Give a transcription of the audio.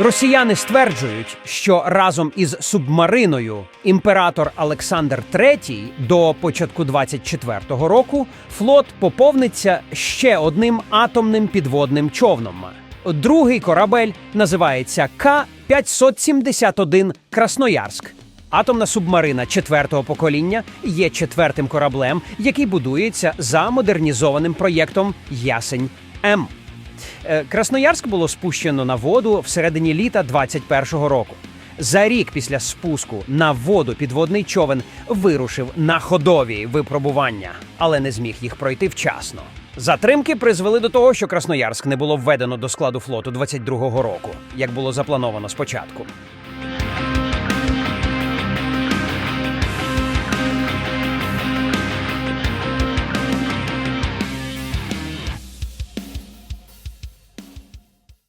Росіяни стверджують, що разом із субмариною імператор Олександр III до початку 24-го року флот поповниться ще одним атомним підводним човном. Другий корабель називається К-571 Красноярськ. Атомна субмарина четвертого покоління є четвертим кораблем, який будується за модернізованим проєктом Ясень М. Е, Красноярськ було спущено на воду всередині літа 21-го року. За рік після спуску на воду підводний човен вирушив на ходові випробування, але не зміг їх пройти вчасно. Затримки призвели до того, що Красноярськ не було введено до складу флоту 22-го року, як було заплановано спочатку.